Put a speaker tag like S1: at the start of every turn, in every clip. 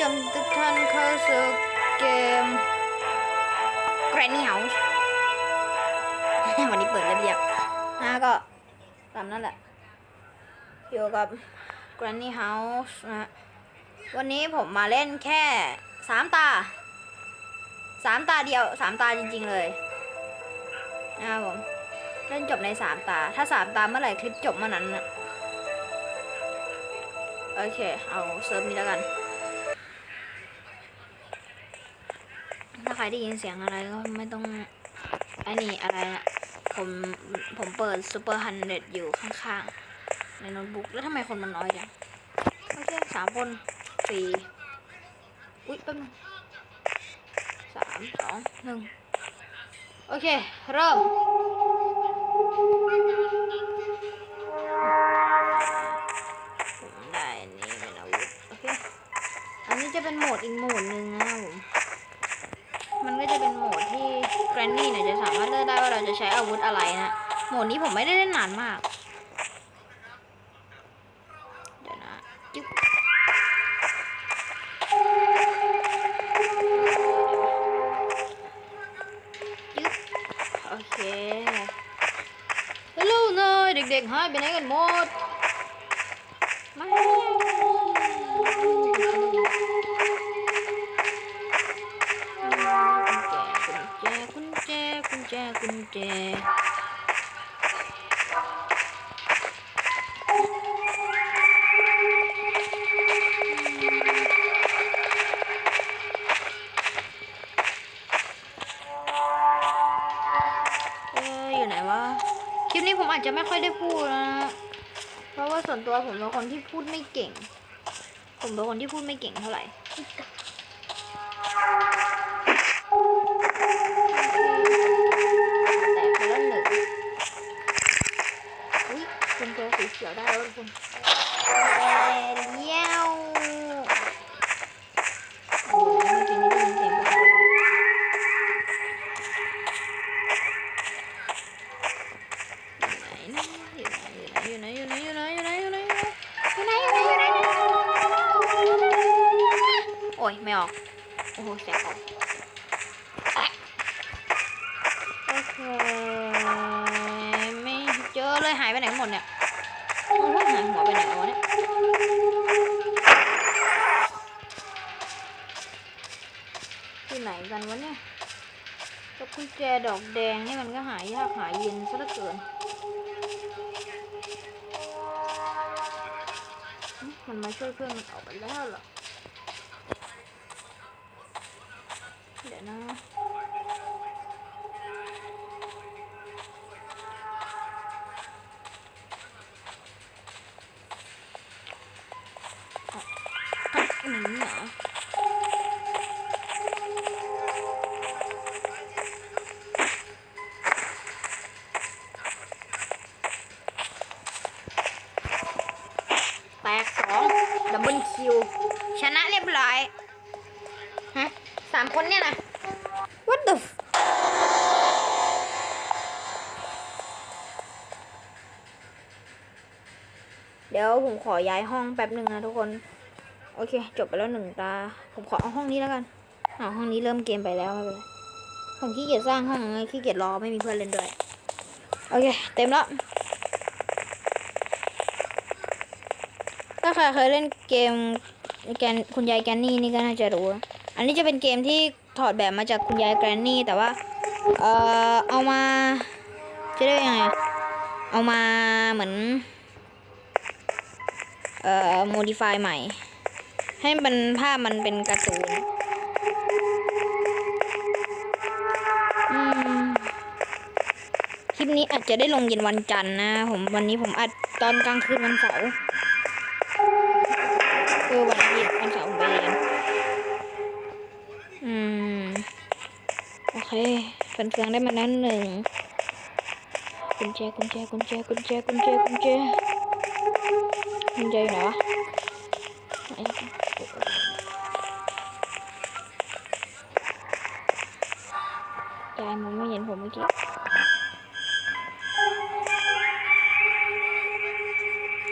S1: จำทุกท่านเข้าสู่เกม Granny House วันนี้เปิดเรียบๆนะก็ตามนั่นแหละ อยู่กับ Granny House นะวันนี้ผมมาเล่นแค่สามตาสามตาเดียวสามตาจริง ๆ เลยนะครับผมเล่นจบในสามตา ถ้าสามตาเมื่อไหร่คลิปจบเมื่อนั้นนะโอเค เอาเซิร์ฟนี้แล้วกัน ครได้ยินเสียงอะไรก็ไม่ต้องไอ้นี่อะไรอะผมผมเปิดซูเปอร์ฮันเดอยู่ข้างๆ ในโน้ตบุ๊กแล้วทำไมคนมันน้อยจังโอเคสามคนสี่อุ๊ยแป๊บนึงสามสองหนึ่งโอเค เริ่มผมได้นนี้เป็นอาวุธโอเค อันนี้จะเป็นโหมดอีกโหมดหนึ่งนะครับผม มันก็จะเป็นโหมดที่แกรนนี่เนี่ยจะสามารถเลือกได้ว่าเราจะใช้อาวุธอะไรนะ โหมดนี้ผมไม่ได้เล่นนานมาก เดี๋ยวนะจิ๊บจิ๊บโอเคฮัลโหลนยเด็กๆหายไปไหนกันหมดไม่ อยู่ไหนวะ คลิปนี้ผมอาจจะไม่ค่อยได้พูดนะ เพราะว่าส่วนตัวผมเป็นคนที่พูดไม่เก่ง ผมเป็นคนที่พูดไม่เก่งเท่าไหร่แต่คนละหนึ่งอุ้ยคุณเจอสีเขียวได้แล้วทุกคน เจอเลยหายไปไหนหมดเนี่ยโอ้โหหายหัวไปไหนวะเนี่ยที่ไหนกันวะเนี่ยก็กุญแจดอกแดงนี่มันก็หายยากหายเย็นซะเหลือเกิน มันมาช่วยเพื่อนมันออกไปแล้วเหรอ เดี๋ยวนะ คิว ชนะเรียบร้อย ฮะสามคนเนี่ยนะ what the เดี๋ยวผมขอย้ายห้องแป๊บหนึ่งนะทุกคน โอเค จบไปแล้วหนึ่งตา ผมขอเอาห้องนี้แล้วกันเอาห้องนี้เริ่มเกมไปแล้วไม่เป็นไรผมขี้เกียจสร้างห้องไงขี้เกียจรอไม่มีเพื่อนเล่นด้วย โอเค เต็มแล้ว ถ้าใครเคยเล่นเกมแกนคุณยายแกนนี่นี่ก็น่าจะรู้ อันนี้จะเป็นเกมที่ถอดแบบมาจากคุณยายแกรนนี่แต่ว่า เออเอามา จะได้ยังไง เอามาเหมือน เอ่อ โมดิฟายใหม่ ให้มันภาพมันเป็นการ์ตูนคลิปนี้อาจจะได้ลงเย็นวันจันทร์นะ ผมวันนี้ผมอัดตอนกลางคืนวันเสาร์ ฟันเฟืองได้มานั้นหนึ่งกุญแจกุญแจกุญแจกุญแจกุญแจกุญแจกุญแจอยู่ไหนวะไหนยายมองไม่เห็นผมเมื่อกี้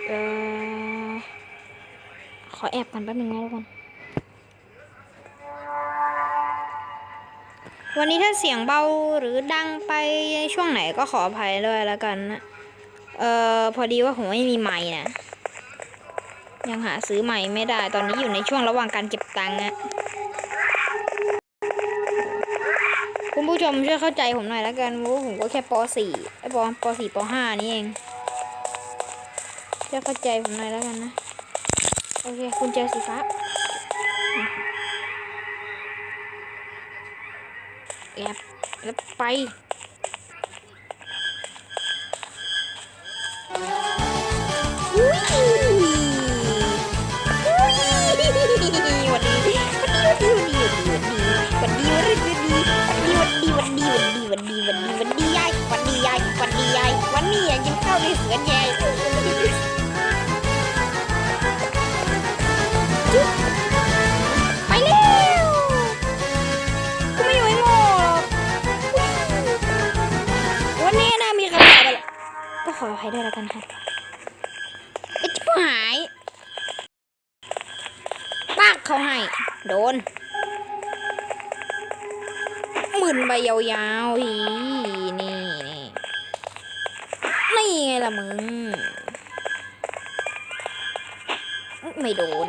S1: เออขอแอบกันแป๊บนึงนะทุกคน วันนี้ถ้าเสียงเบาหรือดังไปช่วงไหนก็ขออภัยด้วยแล้วกันนะ เอ่อ พอดีว่าผมไม่มีไม้นะ ยังหาซื้อใหม่ไม่ได้ ตอนนี้อยู่ในช่วงระหว่างการเก็บตังค์นะคุณผู้ชมช่วยเข้าใจผมหน่อยแล้วกันว่าผมก็แค่ป .4 ไอ้ปป .4 ป .5 นี่เองช่วยเข้าใจผมหน่อยแล้วกันนะ โอเค คุณเจอสีฟ้า แอบแล้วไป ยาวๆอีนี่นี่นี่ไงล่ะมึง ไม่โดน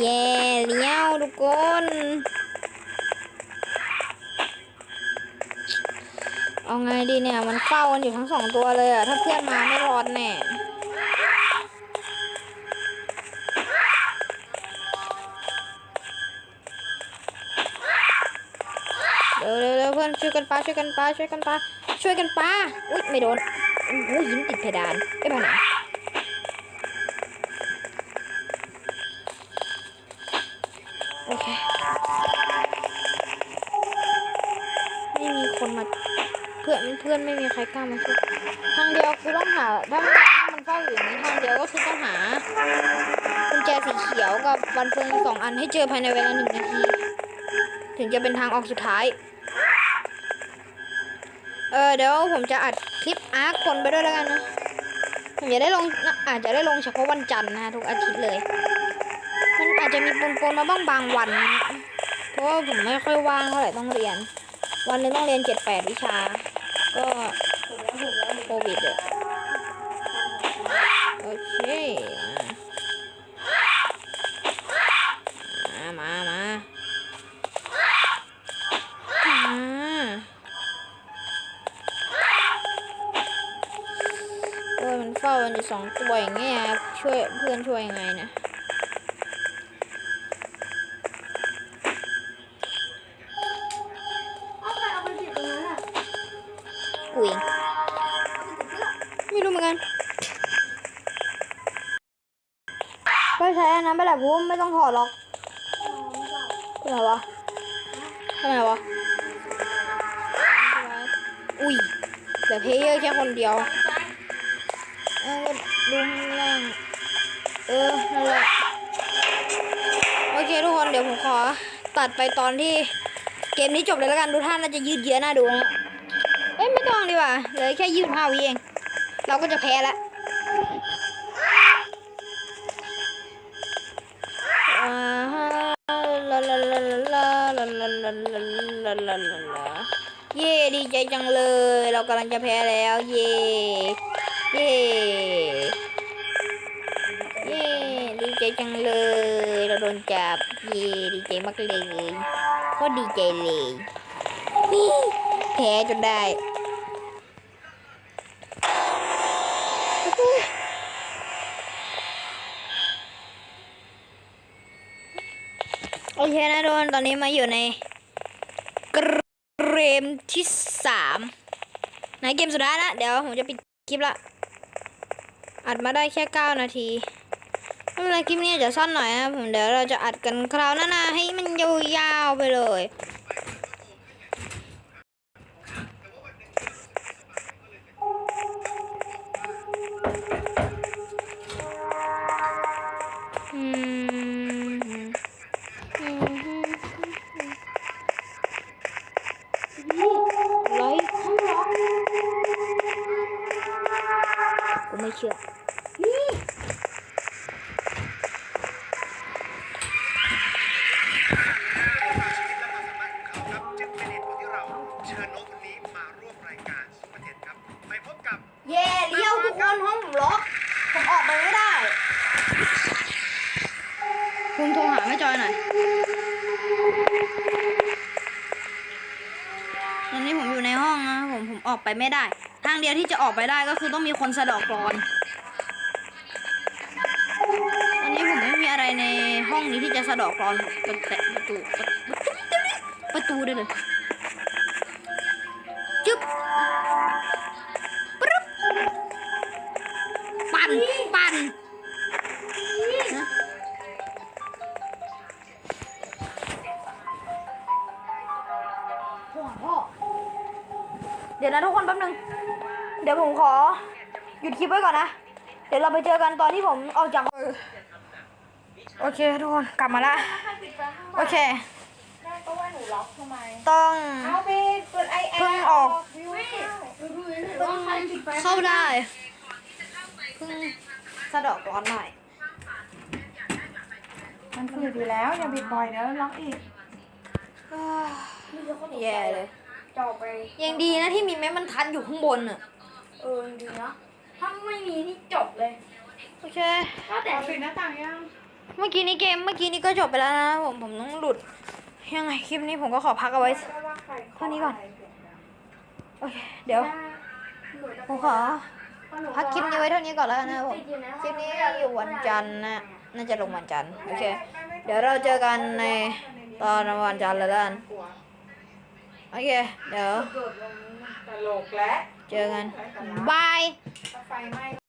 S1: แย่เลี้ยวทุกคนเอาไงดีเนี่ย มันเฝ้ากันอยู่ทั้งสองตัวเลยอะถ้าเพื่อนมาไม่รอดแน่ ร็วเร็วเร็วเพื่อนช่วยกันปาช่วยกันปาช่วยกันปาช่วยกันปาอุ้ยไม่โดนอุ้ยยิ้มติดเพดานไอ้ยไปไหนโอเคไม่มีคนมาเพื่อนเพื่อนไม่มีใครกล้ามาช่วยทางเดียวคือต้องหาถ้ามันเฝ้าอยู่อย่างนี้ทางเดียวก็คือต้องหากุญแจสีเขียวกับฟันเฟืองสองอันให้เจอภายในเวลาหนึ่งนาที ถึงจะเป็นทางออกสุดท้าย เออเดี๋ยวผมจะอัดคลิปอาร์คคนไปด้วยแล้วกันนะผมจะได้ลงอาจจะได้ลงเฉพาะวันจันทร์นะทุกอาทิตย์เลย มันอาจจะมีปนๆมาบ้างบางวันนะเพราะว่าผมไม่ค่อยว่างเท่าไหร่ต้องเรียน วันนึงต้องเรียนเจ็ดแปดวิชา ก็โควิดเลยโอเค เฝ้ากันอยู่สองตัวอย่างเงี้ยช่วยเพื่อนช่วยยังไงนะ
S2: เอาไปเอาไปติดตรงนั้นอะ
S1: กูเองไม่รู้เหมือนกันก็ใช้อันนั้นไปแหละพูมไม่ต้องถอดหรอกทำไมวะทำไมวะอุ้ยเหลือเพลเยอร์แค่คนเดียว แล้วก็ดูข้างล่าง เออนั่นแหละโอเคทุกคนเดี๋ยวผมขอตัดไปตอนที่เกมนี้จบเลยแล้วกันดูท่าน่าจะยืดเยื้อน่าดูนะเอ้ยไม่ต้องดีกว่าเลยแค่ยืดห้าวิเอง เราก็จะแพ้ละเย่ดีใจจังเลย เรากำลังจะแพ้แล้ว เย่ เย่เย่ดีใจจังเลย เราโดนจับ เย่ดีใจมากเลยโคตรดีใจเลยนี่แพ้จนได้โอเคนะทุกคนตอนนี้มาอยู่ในเกมที่สามในเกมสุดท้ายละเดี๋ยวผมจะปิดคลิปละ อัดมาได้แค่เก้านาทีไม่เป็นไรคลิปนี้จะสั้นหน่อยนะผมเดี๋ยวเราจะอัดกันคราวหน้าให้มันยาวๆไปเลย ล็อกนี้มาร่วมรายกา
S2: รซุปเร์เทนครับ
S1: ไปพบกับเย่เลี้ยวทุกค
S2: น
S1: ห้องผมล็อก ผมออกไปไม่ได้ คุณโทรหาแม่จอยหน่อยตอนนี้ผมอยู่ในห้องนะผมผมออกไปไม่ได้ ทางเดียวที่จะออกไปได้ก็คือต้องมีคนสะดอกกรอนตอนนี้ผมไม่มีอะไรในห้องนี้ที่จะสะดอกกรอนประตูประตูประตูได้เลย เดี๋ยวนะทุกคนแป๊บนึง เดี๋ยวผมขอ หยุดคลิปไว้ก่อนนะ เดี๋ยวเราไปเจอกันตอนที่ผมออกจากโอเคทุกคนกลับมาละ
S2: ถ้าปิดไฟข้าง
S1: โอเค
S2: แม่ก็ว่าหนูล็อกทำไม
S1: ต้อง
S2: เอาไปเปิดไอแอร์
S1: เพิ่งออก
S2: วิวเข้าดูดูหน่อยว่าใครปิดไฟ
S1: เข้าได้เพิ่งสะเดอกร้อนหน่อย
S3: มันฝืดอยู่แล้วอย่าบิดบ่อยเดี๋ยวล็อกอีก
S1: แย่เลย
S2: จ่อไป
S1: ยังดีนะที่มีแม้มันทันอยู่ข้างบนอะ
S2: เออจริงๆนะถ้าไม่มีนี่จบเลย
S1: โอเค
S2: ถ้าแต่
S3: เอาปิดหน้าต่างยัง
S1: เมื่อกี้นี้เกมเมื่อกี้นี้ก็จบไปแล้วนะผมผมต้องหลุด ยังไงคลิปนี้ผมก็ขอพักเอาไว้เท่านี้ก่อนโอเคเดี๋ยวผมขอพักคลิปนี้ไว้เท่านี้ก่อนแล้วกันนะครับผมคลิปนี้อยู่วันจันทร์นะน่าจะลงวันจันทร์โอเค เดี๋ยวเราเจอกันในตอนวันจันทร์เลยแล้วกัน
S3: กลัว
S1: โอเค เดี๋ยว
S3: ตลกและ
S1: เจอกัน บาย
S3: ถ้าไฟไหม้